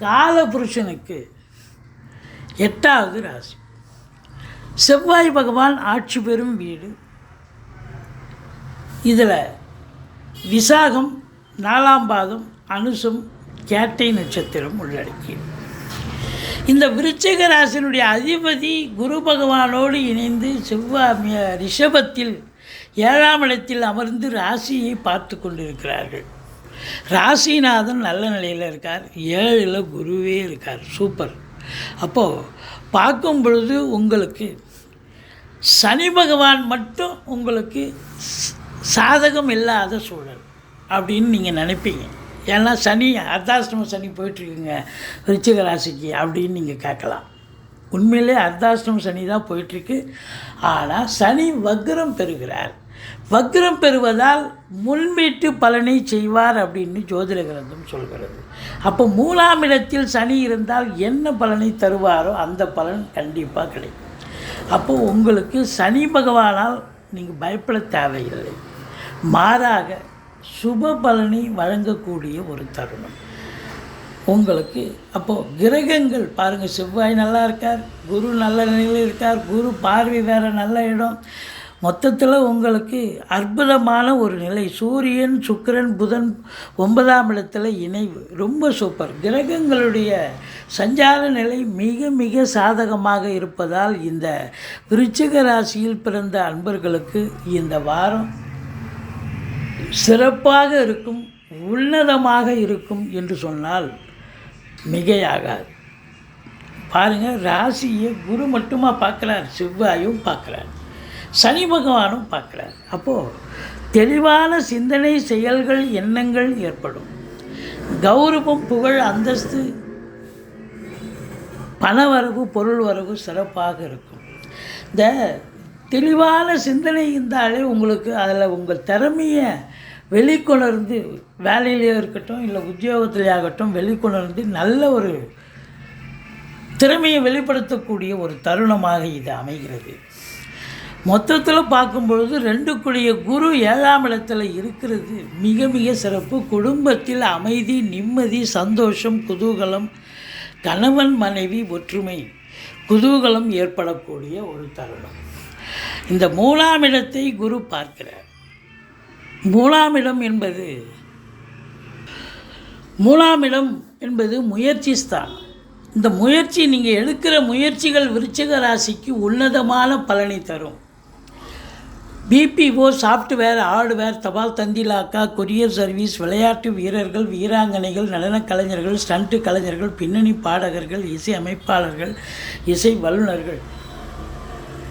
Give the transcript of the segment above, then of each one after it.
காலபுருஷனுக்கு எட்டாவது ராசி. செவ்வாய் பகவான் ஆட்சி பெறும் வீடு. இதில் விசாகம் நாலாம் பாதம் அனுசம் கேட்டை நட்சத்திரம் உள்ளடக்கியது. இந்த விருச்சிக ராசியினுடைய அதிபதி குரு பகவானோடு இணைந்து செவ்வாய் ரிஷபத்தில் ஏழாம் இடத்தில் அமர்ந்து ராசியை பார்த்து கொண்டிருக்கிறார்கள். ராசிநாதன் நல்ல நிலையில் இருக்கார். ஏழில் குருவே இருக்கார். சூப்பர். அப்போது பார்க்கும் பொழுது உங்களுக்கு சனி பகவான் மட்டும் உங்களுக்கு சாதகம் இல்லாத சூழல் அப்படின்னு நீங்கள் நினைப்பீங்க. ஏன்னா சனி அர்த்தாசிரம சனி போயிட்டுருக்குங்க. ரிச்சிக ராசிக்கு அப்படின்னு நீங்கள் கேட்கலாம். உண்மையிலே அர்த்தாசிரம சனி தான் போயிட்டுருக்கு. ஆனால் சனி வக்ரம் பெறுகிறார். வக்ரம் பெறுவதால் முன்மீட்டு பலனை செய்வார் அப்படின்னு ஜோதிட கிரந்தம் சொல்கிறது. அப்போ மூலாம் இடத்தில் சனி இருந்தால் என்ன பலனை தருவாரோ அந்த பலன் கண்டிப்பாக கிடைக்கும். அப்போ உங்களுக்கு சனி பகவானால் நீங்கள் பயப்பட தேவையில்லை. மாறாக சுப பலனை வழங்கக்கூடிய ஒரு தருணம். உங்களுக்கு அப்போது கிரகங்கள் பாருங்கள் செவ்வாய் நல்லா இருக்கார் குரு நல்ல நிலையில் இருக்கார் குரு பார்வை வேறு நல்ல இடம் மொத்தத்தில் உங்களுக்கு அற்புதமான ஒரு நிலை. சூரியன் சுக்கரன் புதன் ஒன்பதாம் இடத்துல இணைவு. ரொம்ப சூப்பர் கிரகங்களுடைய சஞ்சார நிலை மிக மிக சாதகமாக இருப்பதால் இந்த விருச்சிக ராசியில் பிறந்த அன்பர்களுக்கு இந்த வாரம் சிறப்பாக இருக்கும் உன்னதமாக இருக்கும் என்று சொன்னால் மிகையாகாது. பாருங்கள் ராசியை குரு மட்டுமா பார்க்குறார் செவ்வாயும் பார்க்குறார். சனி பகவானும் பார்க்குறார். அப்போது தெளிவான சிந்தனை செயல்கள் எண்ணங்கள் ஏற்படும். கௌரவம் புகழ் அந்தஸ்து பணவரவு பொருள் வரவு சிறப்பாக இருக்கும். இந்த தெளிவான சிந்தனை இருந்தாலே உங்களுக்கு அதில் உங்கள் திறமையை வெளிக்கொணர்ந்து வேலையிலேயே இருக்கட்டும் இல்லை உத்தியோகத்திலே ஆகட்டும் வெளிக்கொணர்ந்து நல்ல ஒரு திறமையை வெளிப்படுத்தக்கூடிய ஒரு தருணமாக இது அமைகிறது. மொத்தத்தில் பார்க்கும்பொழுது ரெண்டுக்குரிய குரு ஏழாம் இடத்துல இருக்கிறது. மிக மிக சிறப்பு. குடும்பத்தில் அமைதி நிம்மதி சந்தோஷம் குதூகலம் கணவன் மனைவி ஒற்றுமை குதூகலம் ஏற்படக்கூடிய ஒரு தருணம். இந்த மூலாம் இடத்தை குரு பார்க்கிறார். மூலாம் இடம் என்பது மூலாம் இடம் என்பது முயற்சி ஸ்தானம். இந்த முயற்சி நீங்கள் எடுக்கிற முயற்சிகள் விருச்சிக ராசிக்கு உன்னதமான பலனை தரும். பிபிஓ சாஃப்ட்வேர் ஹார்ட்வேர் தபால் தந்திலாக்கா கொரியர் சர்வீஸ் விளையாட்டு வீரர்கள் வீராங்கனைகள் நடனக் கலைஞர்கள் ஸ்டண்ட்டு கலைஞர்கள் பின்னணி பாடகர்கள் இசை அமைப்பாளர்கள் இசை வல்லுநர்கள்.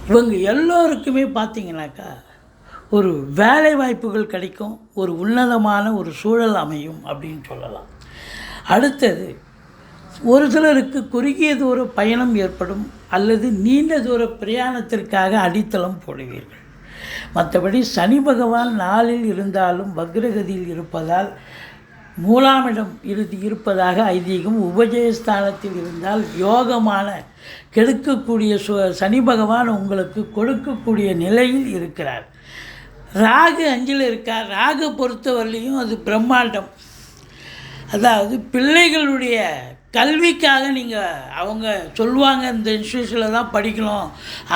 இவங்க எல்லோருக்குமே பார்த்திங்கனாக்கா ஒரு வேலை வாய்ப்புகள் கிடைக்கும் ஒரு உன்னதமான ஒரு சூழல் அமையும் அப்படின்னு சொல்லலாம். அடுத்தது ஒரு சிலருக்கு குறுகிய தூர பயணம் ஏற்படும் அல்லது நீண்ட தூர பிரயாணத்திற்காக அடித்தளம் போடுவீர்கள். மற்றபடி சனி பகவான் நாளில் இருந்தாலும் வக்ரகதியில் இருப்பதால் மூலாமிடம் இறுதி இருப்பதாக ஐதீகம் உபஜயஸ்தானத்தில் இருந்தால் யோகமான கெடுக்கக்கூடிய சு சனி பகவான் உங்களுக்கு கொடுக்கக்கூடிய நிலையில் இருக்கிறார். ராகு அஞ்சில் இருக்கார். ராகு பொறுத்தவரையிலையும் அது பிரம்மாண்டம். அதாவது பிள்ளைகளுடைய கல்விக்காக நீங்கள் அவங்க சொல்லுவாங்க இந்த இன்ஸ்டியூஷனில் தான் படிக்கணும்.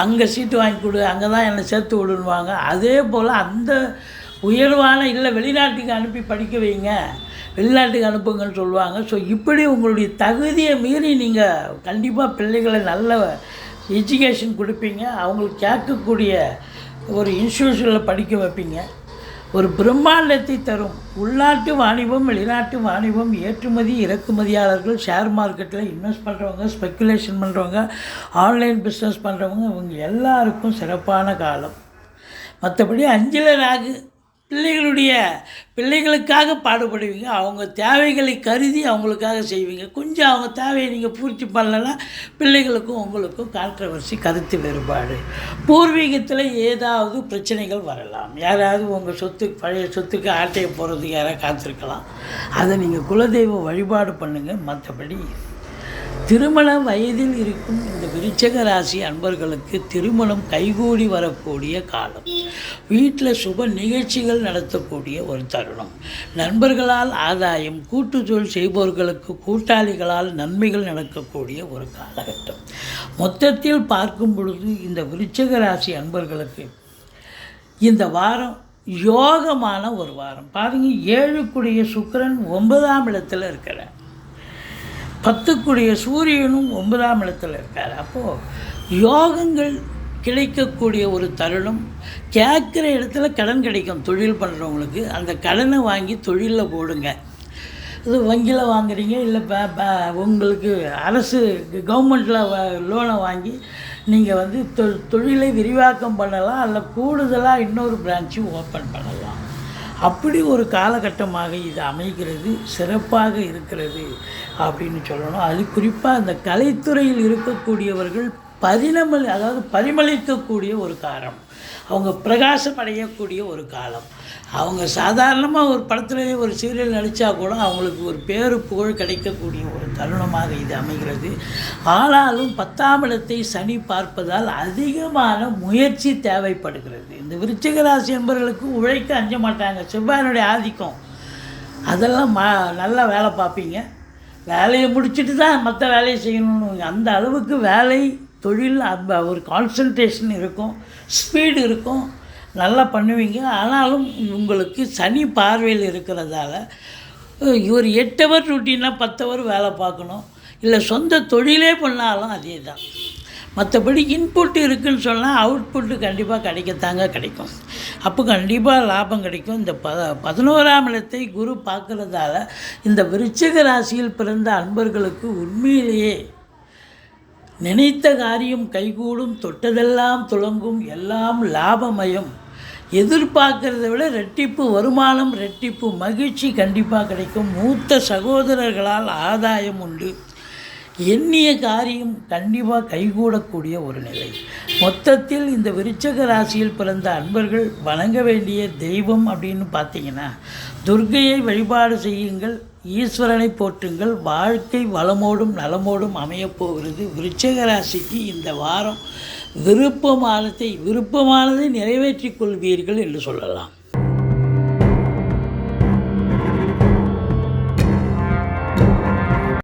அங்கே சீட்டு வாங்கி கொடு அங்கே தான் என்னை சேர்த்து விடுவாங்க அதே போல் அந்த உயர்வான இல்லை வெளிநாட்டுக்கு அனுப்பி படிக்க வைங்க. வெளிநாட்டுக்கு அனுப்புங்கன்னு சொல்லுவாங்க. ஸோ இப்படி உங்களுடைய தகுதியை மீறி நீங்கள் கண்டிப்பாக பிள்ளைகளை நல்ல எஜுகேஷன் கொடுப்பீங்க. அவங்களுக்கு கேட்கக்கூடிய ஒரு இன்ஸ்டியூஷனில் படிக்க வைப்பீங்க. ஒரு பிரம்மாண்டத்தை தரும். உள்நாட்டு வாணிபம் வெளிநாட்டு வாணிபம் ஏற்றுமதி இறக்குமதியாளர்கள் ஷேர் மார்க்கெட்டில் இன்வெஸ்ட் பண்ணுறவங்க ஸ்பெக்குலேஷன் பண்ணுறவங்க ஆன்லைன் பிஸ்னஸ் பண்ணுறவங்க இவங்க எல்லாருக்கும் சிறப்பான காலம். மற்றபடி அஞ்சில் ராகு பிள்ளைகளுடைய பிள்ளைகளுக்காக பாடுபடுவீங்க. அவங்க தேவைகளை கருதி அவங்களுக்காக செய்வீங்க. கொஞ்சம் அவங்க தேவையை நீங்கள் பூர்த்தி பண்ணலைன்னா பிள்ளைகளுக்கும் உங்களுக்கும் கான்ட்ரவர்சி கருத்து வேறுபாடு. பூர்வீகத்தில் ஏதாவது பிரச்சனைகள் வரலாம். யாராவது உங்கள் சொத்து பழைய சொத்துக்கு ஆட்டையை போகிறதுக்கு யாராவது காத்திருக்கலாம். அதை நீங்கள் குலதெய்வ வழிபாடு பண்ணுங்கள் மற்றபடி திருமண வயதில் இருக்கும் இந்த விருச்சக ராசி அன்பர்களுக்கு திருமணம் கைகூடி வரக்கூடிய காலம். வீட்டில் சுப நிகழ்ச்சிகள் நடத்தக்கூடிய ஒரு தருணம். நண்பர்களால் ஆதாயம் கூட்டு தொழில் செய்பவர்களுக்கு கூட்டாளிகளால் நன்மைகள் நடக்கக்கூடிய ஒரு காலகட்டம். மொத்தத்தில் பார்க்கும் பொழுது இந்த விருச்சக ராசி அன்பர்களுக்கு இந்த வாரம் யோகமான ஒரு வாரம். பாருங்கள் ஏழுக்குடிய சுக்கிரன் ஒன்பதாம் இடத்துல இருக்கிறார். பத்துக்குடைய சூரியனும் ஒன்பதாம் இடத்துல இருக்கார். அப்போது யோகங்கள் கிடைக்கக்கூடிய ஒரு தருணம். கேட்குற இடத்துல கடன் கிடைக்கும் தொழில் பண்ணுறவங்களுக்கு அந்த கடனை வாங்கி தொழிலில் போடுங்க. இது வங்கியில் வாங்குறீங்க இல்லை உங்களுக்கு அரசு கவர்மெண்ட்டில் லோனை வாங்கி நீங்கள் வந்து தொ தொழிலை விரிவாக்கம் பண்ணலாம் அல்ல கூடுதலாக இன்னொரு பிரான்ச்சும் ஓப்பன் பண்ணலாம். அப்படி ஒரு காலகட்டமாக இது அமைகிறது சிறப்பாக இருக்கிறது அப்படின்னு சொல்லணும். அது குறிப்பாக அந்த கலைத்துறையில் இருக்கக்கூடியவர்கள் பரிணமல் அதாவது பரிமளிக்கக்கூடிய ஒரு காரணம். அவங்க பிரகாசம் அடையக்கூடிய ஒரு காலம். அவங்க சாதாரணமாக ஒரு படத்துலேயே ஒரு சீரியல் நடித்தா கூட அவங்களுக்கு ஒரு பேரு புகழ் கிடைக்கக்கூடிய ஒரு தருணமாக இது அமைகிறது. ஆனாலும் பத்தாம் இடத்தை சனி பார்ப்பதால் அதிகமான முயற்சி தேவைப்படுகிறது. இந்த விருச்சிக ராசி என்பவர்களுக்கு உழைக்க அஞ்ச மாட்டாங்க. செவ்வாயினுடைய ஆதிக்கம். அதெல்லாம் ம நல்லா வேலை பார்ப்பீங்க. வேலையை முடிச்சுட்டு தான் மற்ற வேலையை செய்யணும்னு. அந்த அளவுக்கு வேலை தொழில் அந்த ஒரு கான்சன்ட்ரேஷன் இருக்கும் ஸ்பீடு இருக்கும் நல்லா பண்ணுவீங்க. ஆனாலும் உங்களுக்கு சனி பார்வையில் இருக்கிறதால ஒரு எட்டு ஹவர் ரொட்டீனாக பத்து ஹவர் வேலை பார்க்கணும். இல்லை சொந்த தொழிலே பண்ணாலும் அதே தான் மற்றபடி இன்புட் இருக்குன்னு சொன்னால் அவுட்புட்டு கண்டிப்பாக கிடைக்கத்தாங்க கிடைக்கும். அப்போ கண்டிப்பாக லாபம் கிடைக்கும். இந்த ப பதினோராம் இடத்தை குரு பார்க்குறதால இந்த விருச்சிக ராசியில் பிறந்த அன்பர்களுக்கு உண்மையிலேயே நினைத்த காரியம் கைகூடும் தொட்டதெல்லாம் துளங்கும் எல்லாம் லாபமயம். எதிர்பார்க்கறத விட ரெட்டிப்பு வருமானம் ரெட்டிப்பு மகிழ்ச்சி கண்டிப்பாக கிடைக்கும். மூத்த சகோதரர்களால் ஆதாயம் உண்டு. எண்ணிய காரியம் கண்டிப்பாக கைகூடக்கூடிய ஒரு நிலை. மொத்தத்தில் இந்த விருச்சக ராசியில் பிறந்த அன்பர்கள் வணங்க வேண்டிய தெய்வம் அப்படின்னு பார்த்தீங்கன்னா துர்க்கையை வழிபாடு செய்யுங்கள் ஈஸ்வரனை போற்றுங்கள் வாழ்க்கை வளமோடும் நலமோடும் அமையப்போகிறது விருச்சக ராசிக்கு இந்த வாரம் விருப்பமானதை விருப்பமானதை நிறைவேற்றிக் கொள்வீர்கள் என்று சொல்லலாம்.